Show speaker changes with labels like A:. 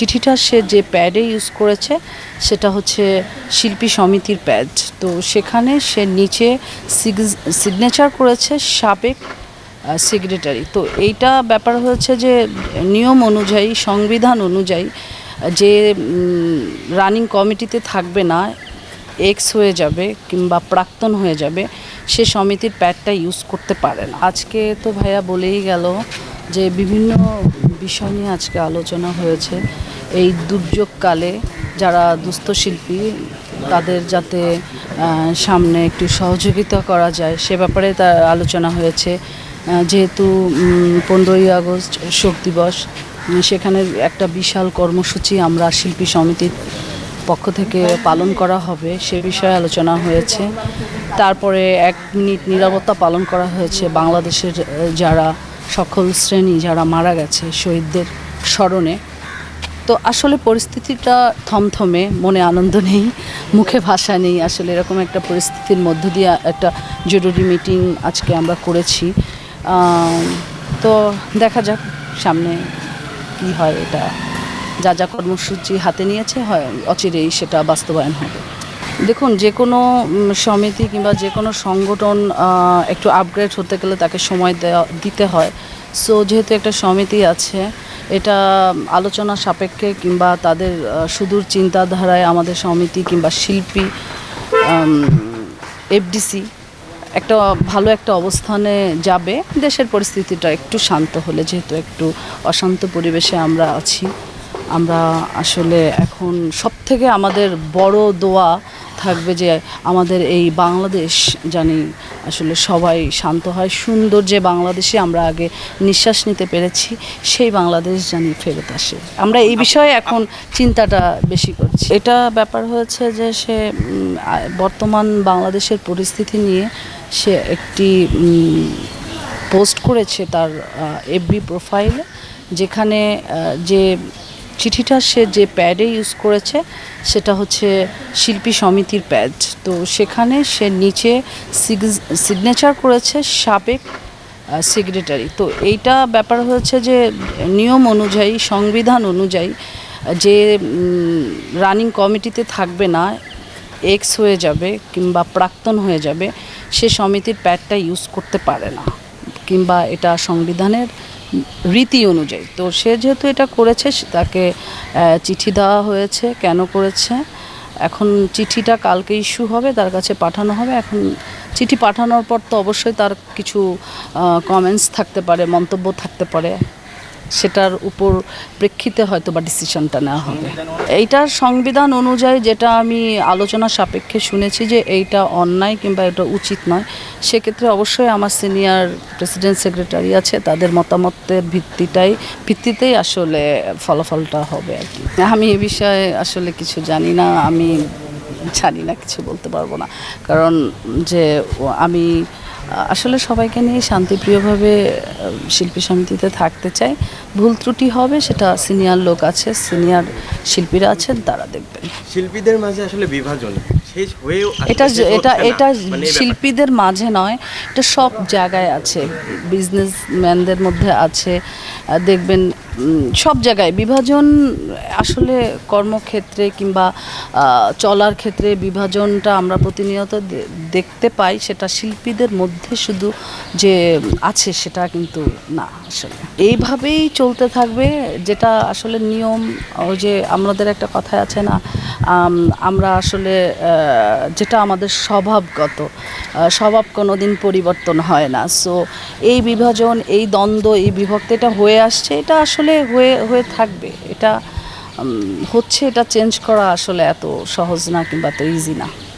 A: চিঠিটা সে যে প্যাডে ইউজ করেছে, সেটা হচ্ছে শিল্পী সমিতির প্যাড তো সেখানে সে নিচে সিগনেচার করেছে সাবেক সেক্রেটারি তো এইটা ব্যাপার হয়েছে যে, নিয়ম অনুযায়ী, সংবিধান অনুযায়ী, যে রানিং কমিটিতে থাকবে না এক্স হয়ে যাবে কিংবা প্রাক্তন হয়ে যাবে, সে সমিতির প্যাডটা ইউজ করতে পারে না। আজকে তো ভাইয়া বলেই গেল যে, বিভিন্ন বিষয় নিয়ে আজকে আলোচনা হয়েছে। এই দুর্যোগকালে যারা দুস্থ শিল্পী, তাদের যাতে সামনে একটু সহযোগিতা করা যায়, সে ব্যাপারে তার আলোচনা হয়েছে। যেহেতু পনেরোই আগস্ট শোক দিবস সেখানে একটা বিশাল কর্মসূচি আমরা শিল্পী সমিতির পক্ষ থেকে পালন করা হবে, সে বিষয়ে আলোচনা হয়েছে। তারপরে এক মিনিট নিরাপত্তা পালন করা হয়েছে। বাংলাদেশের যারা সকল শ্রেণি, যারা মারা গেছে শহীদদের স্মরণে তো আসলে পরিস্থিতিটা থমথমে, মনে আনন্দ নেই, মুখে ভাষা নেই, আসলে এরকম একটা পরিস্থিতির মধ্য দিয়ে একটা জরুরি মিটিং আজকে আমরা করেছি। তো দেখা যাক সামনে কি হয় এটা। যা যা কর্মসূচি হাতে নিয়েছে হয়, অচিরেই সেটা বাস্তবায়ন হবে। দেখুন, যে কোনো সমিতি কিংবা যে কোনো সংগঠন একটু আপগ্রেড হতে গেলে তাকে সময় দেওয়া, দিতে হয়। সো যেহেতু একটা সমিতি আছে, এটা আলোচনা সাপেক্ষে কিংবা তাদের সুদূর চিন্তাধারায় আমাদের সমিতি কিংবা শিল্পী এফডিসি একটা ভালো একটা অবস্থানে যাবে। দেশের পরিস্থিতিটা একটু শান্ত হলে, যেহেতু একটু অশান্ত পরিবেশে আমরা আছি, আমরা আসলে এখন সব থেকে আমাদের বড় দোয়া থাকবে যে আমাদের এই বাংলাদেশ জানি আসলে সবাই শান্ত হয়। সুন্দর যে বাংলাদেশে আমরা আগে নিঃশ্বাস নিতে পেরেছি, সেই বাংলাদেশ জানি ফেরত আসে। আমরা এই বিষয়ে এখন চিন্তাটা বেশি করছি। এটা ব্যাপার হয়েছে যে সে বর্তমান বাংলাদেশের পরিস্থিতি নিয়ে সে একটি পোস্ট করেছে তার এফবি প্রোফাইলে, যেখানে যে চিঠিটা সে যে প্যাডে ইউজ করেছে, সেটা হচ্ছে শিল্পী সমিতির প্যাড তো সেখানে সে নিচে সিগনেচার করেছে সাবেক সেক্রেটারি তো এইটা ব্যাপার হয়েছে যে নিয়ম অনুযায়ী, সংবিধান অনুযায়ী, যে রানিং কমিটিতে থাকবে না এক্স হয়ে যাবে কিংবা প্রাক্তন হয়ে যাবে, সে সমিতির প্যাডটা ইউজ করতে পারে না, কিংবা এটা সংবিধানের রীতি অনুযায়ী। তো সে যেহেতু এটা করেছে তাকে চিঠি দেওয়া হয়েছে। কেন করেছে? এখন চিঠিটা কালকে ইস্যু হবে, তার কাছে পাঠানো হবে। এখন চিঠি পাঠানোর পর তো অবশ্যই তার কিছু কমেন্টস থাকতে পারে, মন্তব্য থাকতে পারে। সেটার উপর প্রেক্ষিতে হয়তো বা ডিসিশনটা নেওয়া হবে। এইটার সংবিধান অনুযায়ী যেটা আমি আলোচনা সাপেক্ষে শুনেছি যে এইটা অন্যায় কিংবা এটা উচিত নয়, সেক্ষেত্রে অবশ্যই আমার সিনিয়র প্রেসিডেন্ট সেক্রেটারি আছে, তাদের মতামতের ভিত্তিটাই, ভিত্তিতেই আসলে ফলাফলটা হবে আর কি। আমি এ বিষয়ে আসলে কিছু জানি না, আমি জানি না, কিছু বলতে পারব না। কারণ যে আমি আসলে সবাইকে নিয়ে শান্তিপ্রিয়ভাবে শিল্পী সমিতিতে থাকতে চাই। ভুল ত্রুটি হবে, সেটা সিনিয়র লোক আছে, সিনিয়র শিল্পীরা আছেন, তারা দেখবেন।
B: শিল্পীদের মাঝে আসলে বিভাজন। শেষ হয়েও
A: এটা এটা এটা
B: মানে।
A: শিল্পীদের মাঝে নয় এটা সব জায়গায় আছে। বিজনেসম্যানদের মধ্যে আছে। দেখবেন সব জায়গায়। বিভাজন আসলে কর্মক্ষেত্রে কিংবা চলার ক্ষেত্রে বিভাজনটা আমরা প্রতিনিয়ত দেখতে পাই। সেটা শিল্পীদের মধ্যে শুধু যে আছে সেটা কিন্তু না আসলে। এইভাবেই চলতে থাকবে যেটা আসলে নিয়ম। ওই যে আমাদের একটা কথা আছে না আমরা আসলে যেটা আমাদের স্বভাবগত স্বভাব কোনো দিন পরিবর্তন হয় না। সো এই বিভাজন, এই দ্বন্দ্ব, এই বিভক্তি, এটা হয়ে আসছে, এটা আসলে হয়ে হয়ে থাকবে। এটা হচ্ছে, এটা চেঞ্জ করা আসলে এত সহজ না কিংবা এত ইজি না।